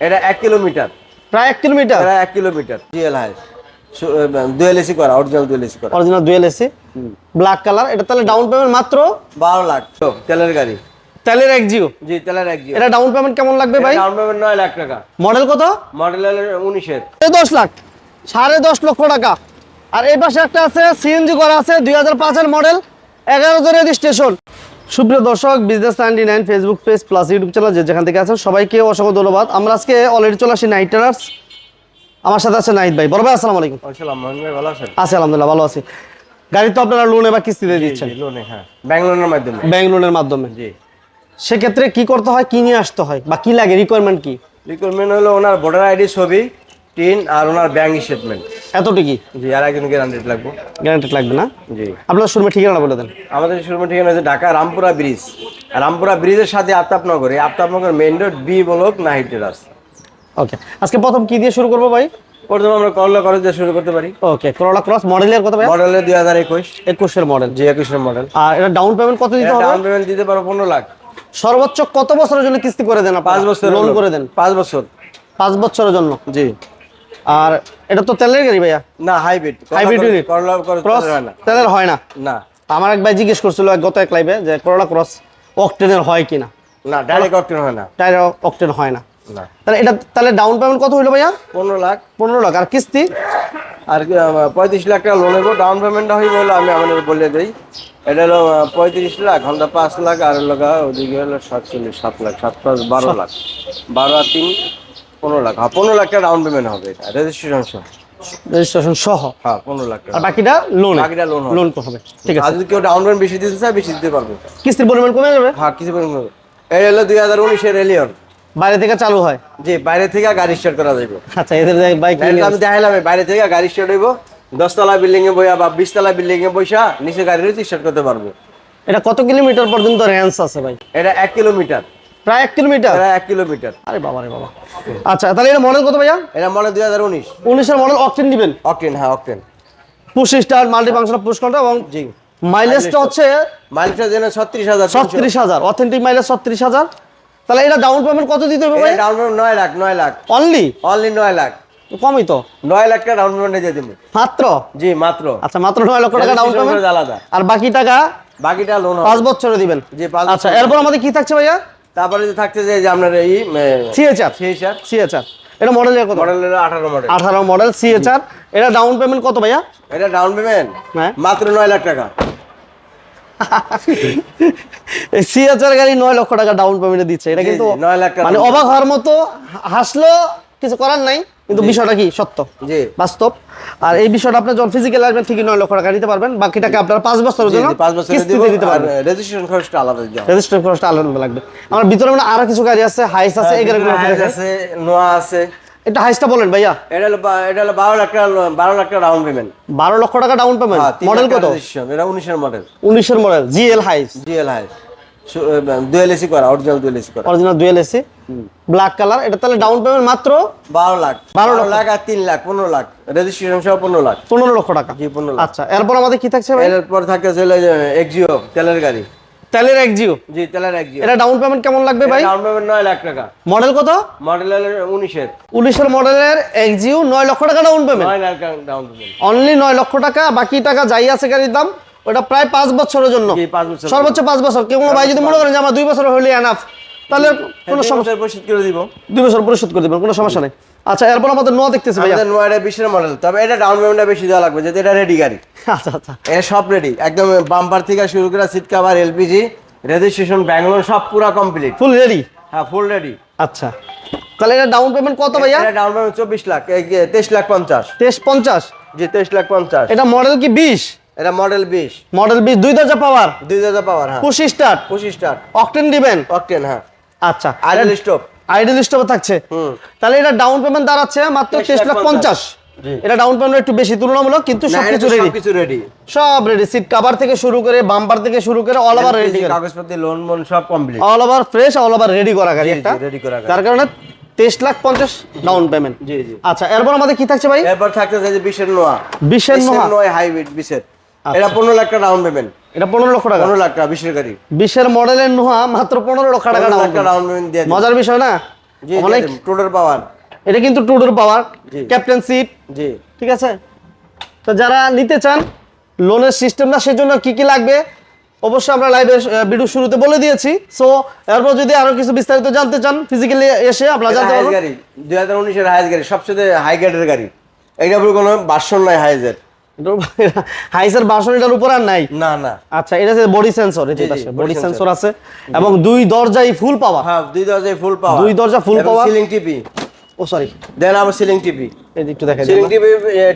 এটা এক কিলোমিটার। প্রায় এক কিলোমিটার? এটা এক kilometre. GL high dual AC করা অরিজিনাল দুয়েল এসি করা। Original dual AC? Black colour এটা তাহলে ডাউন পেমেন্ট মাত্র? বারো লাখ। তো, তেলের গাড়ি। তেলের এক জিও? জি তেলের এক জিও। এটা ডাউন পেমেন্ট কেমন লাগবে ভাই? ডাউন পেমেন্ট নয় লাখ টাকা। মডেল কত? মডেল উনিশের। দশ লাখ। সাড়ে দশ লক্ষ টাকা। আর এই পাশে একটা আছে সিএনজি করা আছে দুই হাজার পাঁচের মডেল এগারো জন রেজিস্ট্রেশন সুপ্রিয় দর্শক business ninety nine Facebook page plus YouTube channel যে যেখান থেকে আছেন সবাইকে অসংখ্য ধন্যবাদ। আমরা আজকে অলরেডি চলে আসি নাইট টেরার্স আমার সাথে আছে নাইট ভাই। বড় ভাই আসসালামু আলাইকুম। আসসালাম ভাই ভালো আছেন? আছি আলহামদুলিল্লাহ ভালো আছি। গাড়ি তো আপনারা লোনে বা কিস্তিতে দিচ্ছেন? লোনে হ্যাঁ। ব্যাংক লোনের মাধ্যমে। ব্যাংক লোনের মাধ্যমে। জি। সেক্ষেত্রে কি করতে হয় কি নিয়ে আসতে হয়? বা কি লাগে? রিকোয়ারমেন্ট কি? রিকোয়ারমেন্ট হলো ওনার ভোটার আইডি ছবি টিন আর ওনার ব্যাংক স্টেটমেন্ট এতটুকুই জি আর একজন গ্যারান্টেড লাগবে। গ্যারান্টেড লাগবে না? জি। আপনার শুরুমে ঠিকানা বলে দেন। আমাদের শোরুমের ঠিকানা হচ্ছে ঢাকা রামপুরা ব্রিজ। রামপুরা ব্রিজের সাথে আফতাবনগর। এই Aftabnagar main road B block Nahid terrace okay আজকে প্রথম কি দিয়ে শুরু করব ভাই? প্রথমে আমরা করলা কলেজ দিয়ে শুরু করতে পারি। ওকে করোলা ক্রস মডেলের কত ভাই? মডেলের দুই হাজার একুশ। একুশের মডেল জি একুশের মডেল আর এটা ডাউন পেমেন্ট কত দিতে হবে? ডাউন পেমেন্ট দিতে পারো পনেরো লাখ। সর্বোচ্চ কত বছরের জন্য কিস্তি করে দেন পাঁচ বছর লোন করে দেন। পাঁচ বছর। পাঁচ বছরের জন্য? জি। আর এটা তো তেলের গাড়ি ভাইয়া? না হাইব্রিড হাইব্রিড করে ক্রস হয় না। তেলের হয় না? না। আমার এক ভাই জিজ্ঞেস করছিল গত এক লাইভে যে করোলা ক্রস অকটেনের হয় কিনা? না ডাইরেক্ট অপশন হয় না। টায়ার অকটেন হয় না। না। তাহলে এটা তাহলে ডাউন পেমেন্ট কত হইল ভাইয়া? পনেরো লাখ। পনেরো লাখ। আর কিস্তি? আর পঁয়ত্রিশ লাখ টাকা লোন নেব ডাউন পেমেন্টটা হয়ে বলে আমি আমাদের বলে দিই। এটা হলো পঁয়ত্রিশ লাখ ঘণ্টা পাঁচ লাখ আর গা ওদিকে হলো সাতচল্লিশ সাত লাখ সাত পাঁচ বারো লাখ। বারো আর তিন। পনেরো লাখ। হ্যাঁ পনেরো লাখ টাকা ডাউন পেমেন্ট হবে এটা। রেজিস্ট্রেশন সহ। রেজিস্ট্রেশন সহ? হ্যাঁ পনেরো লাখ আর বাকিটা লোন বাকিটা লোন লোন হবে। ঠিক আছে। আর যদি কেউ ডাউন পেমেন্ট বেশি দিতে চায় বেশি দিতে পারবে। কিস্তির পরিমাণ কমে যাবে? হ্যাঁ কিছু পরিমাণ। এই হলো দুই হাজার উনিশের এলিয়ন বাইরে থেকে চালু হয়? জি বাইরে থেকে গাড়ি স্টার্ট করা যাবে আচ্ছা এদের বাইক আমি দেখাইলাম বাইরে থেকে গাড়ি স্টার্ট হইব। দশতলা বিল্ডিং এ বইয়া বা বিশতলা বিল্ডিং এ বইসা নিচে গাড়ি রয়েছে স্টার্ট করতে পারব। এটা কত কিলোমিটার পর্যন্ত রেঞ্জ আছে ভাই? এটা এক কিলোমিটার। প্রায় এক কিলোমিটার? এটা এক কিলোমিটার। আরে বাবা রে বাবা। আচ্ছা তাহলে এটা মডেল কত ভাইয়া? এটা মনে দুই হাজার উনিশ। উনিশের মডেল অকটেন দিবেন? অকটেন হ্যাঁ octane push star multi functional push control এবং জি। মাইলেজটা হচ্ছে মাইলটা যেন ছত্রিশ হাজার। ছত্রিশ হাজার অথেন্টিক মাইলেজ ছত্রিশ হাজার। তাহলে এটা ডাউন পেমেন্ট কত দিতে হবে ভাই? ডাউন পেমেন্ট নয় লাখ নয় লাখ। অনলি অনলি নয় লাখ। কমই তো। নয় লাখ টাকা ডাউন পেমেন্টে দিয়ে দেবো। মাত্র? জি মাত্র। আচ্ছা মাত্র নয় লক্ষ টাকা ডাউন পেমেন্ট আলাদা। আর বাকি টাকা? বাকিটা লোন পাঁচ বছরে দিবেন। জি পাঁচ আচ্ছা এরপর আমাদের কি থাকছে ভাইয়া? তারপরে যে থাকছে যে আপনার এই সিএচআর সিএচআর সিএচআর এটা মডেল কত? মডেল হলো আঠারো মডেল আঠারো মডেল সিএচআর এটা ডাউন পেমেন্ট কত ভাইয়া? এটা ডাউন পেমেন্ট হ্যাঁ। মাত্র নয় লাখ টাকা। সিএচআর গাড়ি নয় লক্ষ টাকা ডাউন পেমেন্টে দিচ্ছে। এটা কিন্তু জি, নয় লাখ টাকা মানে অবাক হওয়ার মতো হাসলো কিছু করার নাই কিন্তু বিষয়টা কি? সত্য। জি। বাস্তব। আর এই বিষয়টা আপনি যখন ফিজিক্যাল আসবেন ঠিকই নয় লক্ষ টাকা দিতে পারবেন। বাকি টাকা আপনার পাঁচ বছরের জন্য পাঁচ বছরে কিস্তিতে দিতে আর পারবেন রেজিস্ট্রেশন খরচটা আলাদা দিতে হবে। রেজিস্ট্রেশন খরচটা আলাদা লাগবে। আমার ভিতরে মানে আরও কিছু গাড়ি আছে হাইস আছে গাড়িগুলো আপনি আছে নোয়া আছে। এটা হাইসটা বলেন ভাইয়া। এটা হলো এটা হলো বারো লাখ টাকা বারো লাখ টাকা ডাউন পেমেন্ট বারো লক্ষ টাকা ডাউন পেমেন্ট মডেল কত? এটা উনিশের মডেল উনিশের model GL হাইস GL high dual AC করা অরিজিনাল দুয়েল এসি করা। Original dual AC black colour এটা তাহলে ডাউন পেমেন্ট মাত্র বারো লাখ। লাখ আর লাখ পনেরো লাখ। রেজিস্ট্রেশন সহ পনেরো লাখ। পনেরো লক্ষ টাকা। জি পনেরো লাখ। আচ্ছা এরপর আমাদের কি থাকছে ভাই? এরপর এক্সিও তেলের গাড়ি। তেলের জি তেলের এক্সিও এটা ডাউন পেমেন্ট কেমন লাগবে ভাই? ডাউন পেমেন্ট লাখ টাকা। মডেল কত? মডেল উনিশের। উনিশের মডেলের এক জিও নয় লক্ষ টাকা down payment lakh down payment only নয় লক্ষ টাকা বাকি টাকা যাই আছে গাড়ির দাম ওটা প্রায় পাঁচ বছরের জন্য। সর্বোচ্চ পাঁচ বছর। কেউ ভাই যদি মনে করেন যে আমার দুই বছর হলে এনাফ তাহলে কোনো সমস্যা পরিশোধ করে দিব। দুই বছর পরিশোধ করে দেবেন কোনো সমস্যা নেই। আচ্ছা এরপর আমাদের নোয়া দেখতেছি ভাইয়া। আমাদের নয়টা বিশের মডেল তবে এটা ডাউন পেমেন্টটা বেশি দেওয়া লাগবে যেহেতু এটা রেডি গাড়ি। আচ্ছা আচ্ছা। এটা সব রেডি একদম বাম্পার থেকে শুরু করে seat cover LPG registration Bangalore সব পুরো কমপ্লিট ফুল রেডি হ্যাঁ ফুল রেডি আচ্ছা। তাহলে এটা ডাউন পেমেন্ট কত ভাইয়া? এটা ডাউন পেমেন্ট চব্বিশ লাখ তেইশ লাখ পঞ্চাশ। তেইশ পঞ্চাশ? জি তেইশ লাখ পঞ্চাশ। এটা মডেল কি বিশ? এটা মডেল বিশ। মডেল বিশ দুই দরজা পাওয়ার দুই হাজার পাওয়ার হ্যাঁ। পঁচিশ স্টার্ট পঁচিশ স্টার অকটেন দিবেন? অকটেন হ্যাঁ। আচ্ছা। আইডল স্টপ আইডল স্টপে থাকছে। হুম। তাহলে এটা ডাউন পেমেন্ট দাঁড়াচ্ছে মাত্র তেইশ লাখ পঞ্চাশ। জি। এটা ডাউন পেমেন্ট একটু বেশি তুলনামূলক কিন্তু সবকিছু রেডি সবকিছু রেডি সব রেডি সিট কভার থেকে শুরু করে বাম্পার থেকে শুরু করে অল ওভার রেডি কাগজপত্র লোন মোন সব complete all over fresh all over ready করা গাড়ি একটা। ready করা গাড়ি। যার কারণে তেইশ লাখ পঞ্চাশ ডাউন পেমেন্ট জি জি। আচ্ছা এরপর আমাদের কি থাকছে ভাই? এরপর থাকতে যে বিশের নোয়া। বিশের নয়। হাইব্রিড বিশের। এটা পনেরো লাখ টাকা ডাউন পেমেন্ট এটা পনেরো লক্ষ টাকা? পনেরো লাখ টাকা বিশের গাড়ি। বিশের মডেলের নোহা মাত্র পনেরো লক্ষ টাকা ডাউন পেমেন্ট দিয়ে মজার বিষয় না? অনেক টোটাল পাওয়ার এটা কিন্তু টুডোর পাওয়ার। ক্যাপ্টেন সিট জি। ঠিক আছে? তো যারা নিতে চান লোনের সিস্টেমটা সেজন্য কি কি লাগবে? অবশ্যই আমরা লাইভে ভিডিও শুরুতে বলে দিয়েছি। সো এরপর যদি আরও কিছু বিস্তারিত জানতে চান ফিজিক্যালি এসে আপনারা জানতে পারবেন। গাড়ি দুই হাজার উনিশের হাইস গাড়ি সবচেয়ে হাই গ্রেডের গাড়ি। এইটা উপর কোনো বাসন নাই হাইজের হাইসের বাসন এটার উপর আর নাই? না না। আচ্ছা এটা বডি সেন্সর এই পাশে বডি সেন্সর আছে। এবং দুই দরজাই ফুল পাওয়া হ্যাঁ দুই দরজায় ফুল পাওয়ার দুই দরজা full power। সিলিং টিভি ও সরি দেন আবার সিলিং টিভি একটু দেখা সিলিং টিভি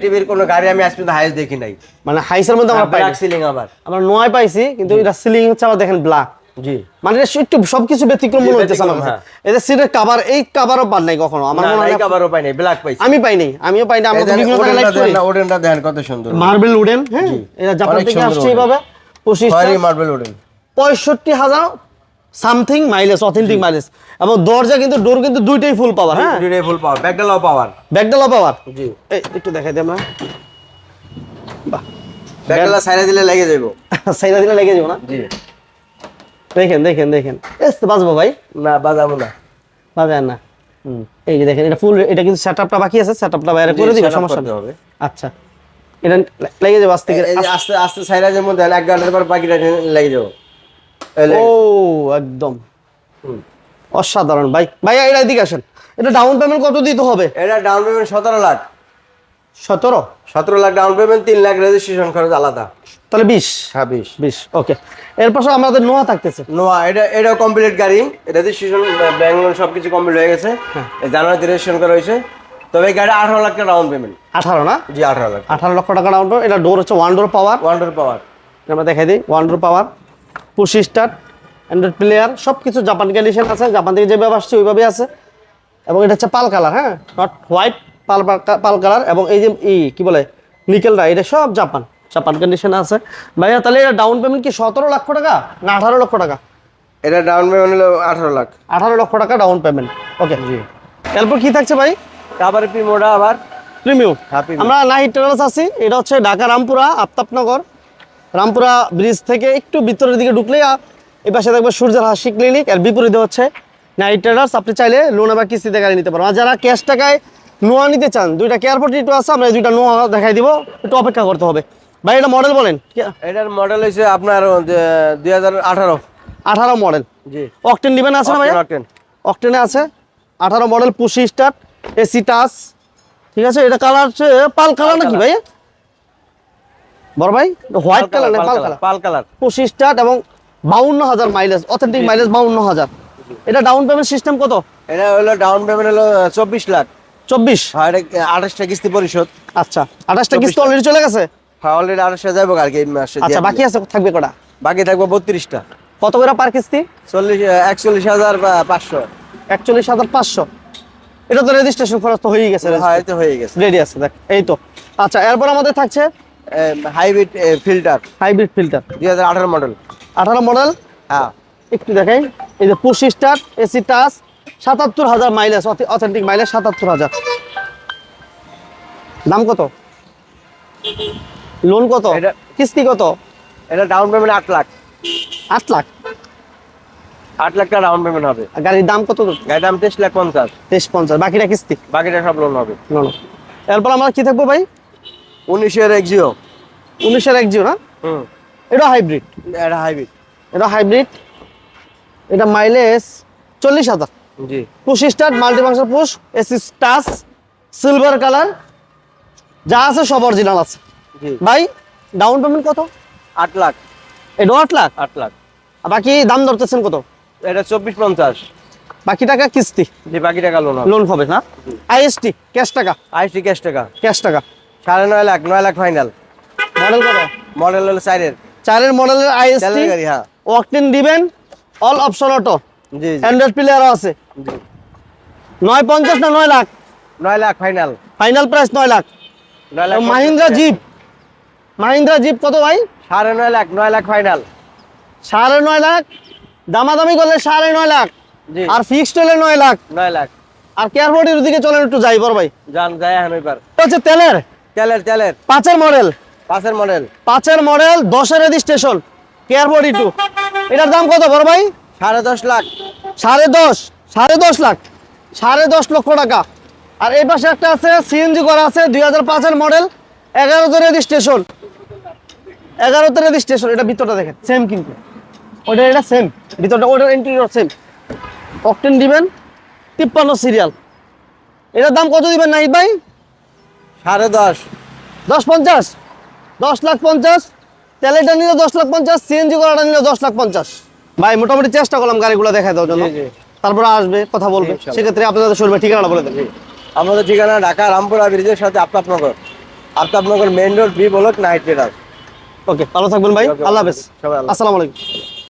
টিভির কোনো গাড়ি আমি আজ পর্যন্ত হাইস দেখি নাই। মানে হাইসের মধ্যে আমরা পাই ব্ল্যাক সিলিং আবার। আমরা নয় পাইছি কিন্তু এটা সিলিং হচ্ছে আবার দেখেন ব্ল্যাক মানে একটু সবকিছু ব্যতিক্রম মনে আমার কাছে। হ্যাঁ। সিটের কাভার এই কাভারও পান নাই কখনো। আমার মনে হয় নাই পাই নাই ব্ল্যাক পাইছি। আমি পাই নাই আমিও পাই না আমরা বিভিন্ন জায়গায় করি। না, ওডেনটা দেখেন কত সুন্দর। মার্বেল উডেন হ্যাঁ? এটা জাপান থেকে আসছে এইভাবে পঁচিশ সরি মার্বেল ওডেন পঁয়ষট্টি হাজার সামথিং মাইলেজ অথেন্টিক মাইলেজ এবং দরজা কিন্তু ডোর কিন্তু দুইটাই ফুল পাওয়ার হ্যাঁ? দুইটাই ফুল পাওয়ার ব্যাকডালাও পাওয়ার পাওয়ার জি। এই একটু দেখাই দিই আমরা। বাহ ব্যাকডালা সাইডে দিলে লেগে যাব সাইডা দিলে লেগে যাব না? জি। দেখেন দেখেন দেখেন। এস তো বাজবো ভাই। না বাজাবো না। বাজার না। হুম। এই যে দেখেন এটা ফুল এটা কিন্তু সেটআপটা বাকি আছে সেটআপটা বাইরে করে setup সমস্যা হবে। আচ্ছা। এটা লেগে যাবে যে আস্তে আস্তে সাইডে যেমন দেন এক ঘণ্টার পর বাকিটা লেগে যাব। এই ও একদম। হুম। অসাধারণ ভাই। ভাই এটা এদিকে আসেন। এটা ডাউন পেমেন্ট কত দিতে হবে? এটা ডাউন পেমেন্ট সতেরো লাখ। সতেরো? সতেরো লাখ ডাউন পেমেন্ট তিন লাখ রেজিস্ট্রেশন খরচ আলাদা। তাহলে বিশ? হ্যাঁ বিশ। বিশ ওকে। এর পাশে আমাদের নোয়া থাকতেছে। নোয়া এটা এটাও কমপ্লিট গাড়ি। রেজিস্ট্রেশন ব্যাংক সব কিছু কমপ্লিট হয়ে গেছে। এই জানুয়ারিতে রেজিস্ট্রেশন করা হয়েছে। তবে গাড়ি আঠারো লাখ টাকা ডাউন পেমেন্ট আঠারো না? জি আঠারো লাখ। আঠারো লক্ষ টাকা ডাউন এটা ডোর হচ্ছে one door power wonder power আমরা দেখাই দিই। One door power push start Android player সব কিছু জাপান কন্ডিশন আছে। জাপান থেকে যেভাবে আসছে ওইভাবে আছে। এবং এটা হচ্ছে পাল কালার হ্যাঁ? Not white pearl pearl colour এবং এই যে ই কি বলে? নিকেলটা এটা সব জাপান জাপান কন্ডিশন আছে। ভাইয়া তাহলে এটা ডাউন পেমেন্ট কি সতেরো লক্ষ টাকা না আঠারো লক্ষ টাকা? এটা ডাউন পেমেন্ট হলো আঠারো লাখ। আঠারো লক্ষ টাকা ডাউন পেমেন্ট ওকে জি। এরপর কি থাকছে ভাই? তারপরে পিমোটা আবার। প্রিমিয়াম হ্যাঁ, আমরা নাইট ট্রেলার্স আছি। এটা হচ্ছে ঢাকা রামপুরা আফতাবনগর। রামপুরা ব্রিজ থেকে একটু ভিতরের দিকে ঢুকলে এই পাশে দেখবে সূর্যের হাসি ক্লিনিক আর বিপরীতে হচ্ছে নাইট ট্রেলার্স আপনি চাইলে লোন আবার কিস্তিতে গাড়ি নিতে পারেন আর যারা ক্যাশ টাকায় নোয়া নিতে চান দুইটা কেয়ারপোর্ট টিটু আছে আমরা দুইটা নোয়া দেখাই দিব। একটু অপেক্ষা করতে হবে। ভাই এটা মডেল বলেন। এটার মডেল হয়েছে আপনার দুই হাজার আঠারো। আঠারো মডেল জি। অকটেন দিবেন আছে না ভাই অক্টেন অকটেনে আছে। আঠারো মডেল পুশি স্টার্ট এসি টাচ ঠিক আছে এটা কালার হচ্ছে পাল কালার নাকি ভাই বড় ভাই হোয়াইট কালার না পাল কালার পাল কালার পঁচিশ স্টার্ট এবং বাউন্ন হাজার মাইলেজ অথেন্টিক মাইলেজ বাউন্ন হাজার। এটা ডাউন পেমেন্ট সিস্টেম কত? এটা হলো ডাউন পেমেন্ট হলো চব্বিশ লাখ। চব্বিশ। আঠাশটা কিস্তি পরিশোধ। আচ্ছা আঠাশটা কিস্তি অলরেডি চলে গেছে? হ্যাঁ অলরেডি আঠাশটা যাব আর কি এই মাসে আচ্ছা বাকি আছে থাকবে কটা? বাকি থাকবে বত্রিশটা। কত করে পার কিস্তি চল্লিশ একচল্লিশ হাজার পাঁচশো। একচল্লিশ হাজার পাঁচশো। এটা তো রেজিস্ট্রেশন খরচ তো হয়েই গেছে হ্যাঁ তো হয়ে গেছে। রেডি আছে দেখ এই তো। আচ্ছা এরপর আমাদের থাকছে? হাইব্রিড ফিল্টার হাইব্রিড ফিল্টার দুই হাজার আঠারো মডেল আঠারো মডেল হ্যাঁ। একটু দেখাই। এই যে পঁচিশ স্টার এসি টাচ সাতাত্তর হাজার মাইলেজ অথেন্টিক মাইলেজ সাতাত্তর হাজার। দাম কত? লোন কত? এটা- কিস্তি কত? এটা ডাউন পেমেন্ট আট লাখ। আট লাখ? আট লাখ টাকা ডাউন পেমেন্ট হবে। আর গাড়ির দাম কত? গাড়ির দাম তেইশ লাখ পঞ্চাশ। তেইশ পঞ্চাশ। বাকিটা কিস্তি? বাকিটা সব লোন হবে। লোন এরপর আমরা কি থাকব ভাই? উনিশের এক্সিও উনিশের এক জিও না? হুম। এটা হাইব্রিড এটা হাইব্রিড এটা হাইব্রিড এটা মাইলেজ চল্লিশ হাজার। জি। Star multi function push AC touch silver colour যা আছে সব অরিজিনাল আছে। ভাই ডাউন পেমেন্ট কত? আট লাখ। এটা আট লাখ? আট লাখ। আর বাকি দাম ধরতেছেন কত? এটা চব্বিশ পঞ্চাশ। বাকি টাকা কিস্তি? জি বাকি টাকা লোন লোন হবে না? আইএসটি ক্যাশ টাকা? আইসি ক্যাশ টাকা। ক্যাশ টাকা। সাড়ে নয় লাখ নয় লাখ ফাইনাল মডেল কত? মডেল হলো সাইডের চারের মডেলের আইএসটি গাড়ি হ্যাঁ। ওয়াকটিন দিবেন অল অপশন অটো জি জি। অ্যান্ড্রয়েড প্লেয়ারও আছে। জি। নয় পঞ্চাশ না নয় লাখ? নয় লাখ ফাইনাল ফাইনাল প্রাইস নয় লাখ। নয় লাখ মাহিন্দ্রা জিপ মাহিন্দ্রা জিপ কত ভাই? সাড়ে নয় লাখ নয় লাখ ফাইনাল সাড়ে নয় লাখ? দামাদামি করলে সাড়ে নয় লাখ? আর ফিক্সড হলে নয় লাখ? নয় লাখ। আর কেয়ারবোর্ডের দিকে চলেন একটু যাই বড় ভাই। যান যাই এখন এবার হচ্ছে তেলের? তেলের তেলের। পাঁচের মডেল পাঁচের মডেল পাঁচের মডেল দশের রেজিস্ট্রেশন কেয়ারবোর্ড টু এটার দাম কত বড় ভাই? সাড়ে দশ লাখ। সাড়ে দশ সাড়ে দশ লাখ। সাড়ে দশ লক্ষ টাকা। আর এই পাশে একটা আছে সিএনজি করা আছে দুই হাজার পাঁচের মডেল এগারোতে রেজিস্ট্রেশন এগারোতে রেজিস্ট্রেশন এটা ভিতরটা দেখেন সেম কিন্তু। ওটা এটা সেম ভিতরটা ওটার ইন্টেরিয়র সেম অকটেন দিবেন তিপ্পান্ন সিরিয়াল এটার দাম কত দিবেন নাহিদ ভাই? সাড়ে দশ। দশ পঞ্চাশ? দশ লাখ পঞ্চাশ? তেলেটা নিলে দশ লাখ পঞ্চাশ সিএনজি করাটা নিলে দশ লাখ পঞ্চাশ। ভাই মোটামুটি চেষ্টা করলাম গাড়িগুলো দেখা দেওয়ার জন্য। তারপরে আসবে কথা বলবে। সেক্ষেত্রে আপনাদের শরীরে ঠিকানা বলে দেবে। আমাদের ঠিকানা ঢাকা রামপুরা ব্রিজের সাথে Aftabnagar. Aftabnagar main road B block night terrace okay ভালো থাকবেন ভাই। আল্লাহ হাফেজ। সবাই আসসালামু আলাইকুম।